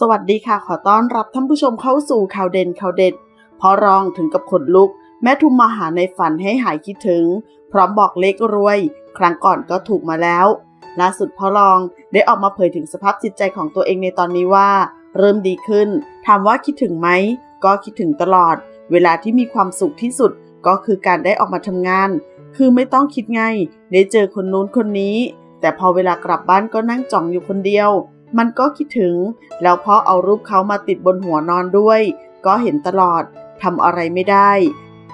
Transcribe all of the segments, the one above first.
สวัสดีค่ะขอต้อนรับท่านผู้ชมเข้าสู่ข่าวเด่นข่าวเด็ดพอรองถึงกับขนลุก แม่ทุมมาหาในฝันให้หายคิดถึง พร้อมบอกเลขรวย ครั้งก่อนก็ถูกมาแล้วล่าสุดพ่อรองได้ออกมาเผยถึงสภาพจิตใจของตัวเองในตอนนี้ว่า เริ่มดีขึ้น ถามว่าคิดถึงไหมก็คิดถึงตลอด เวลาที่มีความสุขที่สุดก็คือการได้ออกมาทำงาน คือไม่ต้องคิดไงได้เจอคนนู้นคนนี้ แต่พอเวลากลับบ้านก็นั่งจ่องอยู่คนเดียว มันก็คิดถึง แล้วพอเอารูปเขามาติดบนหัวนอนด้วย ก็เห็นตลอดทำอะไรไม่ได้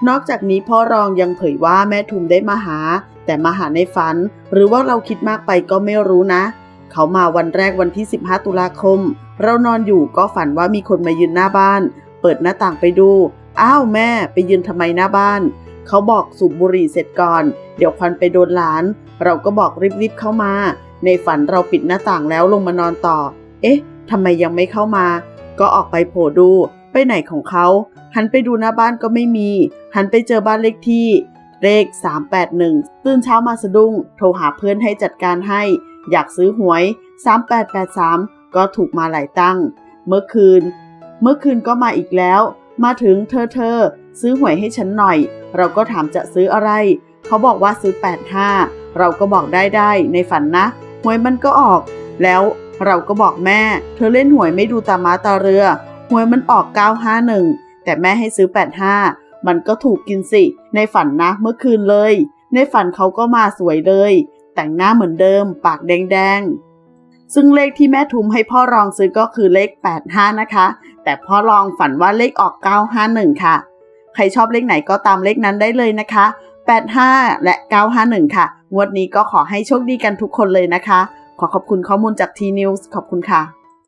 นอกจากนี้พ่อรองยังเผยว่าแม่ทุมได้มาหา แต่มาหาในฝัน หรือว่าเราคิดมากไปก็ไม่รู้นะ เขามาวันแรกวันที่ 15 ตุลาคม เรานอนอยู่ก็ฝันว่ามีคนมายืนหน้าบ้าน เปิดหน้าต่างไปดู อ้าวแม่ไปยืนทำไมหน้าบ้าน เขาบอกสูบบุหรี่เสร็จก่อน เดี๋ยวควันไปโดนหลาน เราก็บอกรีบๆเข้ามา ในฝันเราปิดหน้าต่างแล้วลงมานอนต่อ เอ๊ะทำไมยังไม่เข้ามา ก็ออกไปโผล่ดู ไปไหนของเขา หันไปดูหน้าบ้านก็ไม่มี หันไปเจอบ้านเลขที่ เลข 381 ตื่นเช้ามาสะดุ้ง โทรหาเพื่อนให้จัดการให้ อยากซื้อหวย 3883 ก็ถูกมาหลายตั้ง เมื่อคืน เมื่อคืนก็มาอีกแล้ว มาถึงเธอเธอ ซื้อหวยให้ฉันหน่อย เราก็ถามจะซื้ออะไร เขาบอกว่าซื้อ 85 เราก็บอกได้ได้ในฝันนะ หวยมันก็ออก แล้วเราก็บอกแม่ เธอเล่นหวยไม่ดูตาม้าตาเรือ หวยมันออก 951 แต่แม่ให้ซื้อ 85 มันก็ถูกกินสิ ในฝันนะเมื่อคืนเลย ในฝันเขาก็มาสวยเลย แต่งหน้าเหมือนเดิม ปากแดงๆ ซึ่งเลขที่แม่ทุมให้พ่อรองซื้อก็คือเลข 85 นะคะ แต่พ่อรองฝันว่าเลขออก 951 ค่ะ ใครชอบเลขไหนก็ตามเลขนั้นได้เลยนะคะ 85 และ 951 ค่ะ งวดนี้ก็ขอให้โชคดีกันทุกคนเลยนะคะ ขอขอบคุณข้อมูลจากทีนิวส์ขอบคุณค่ะ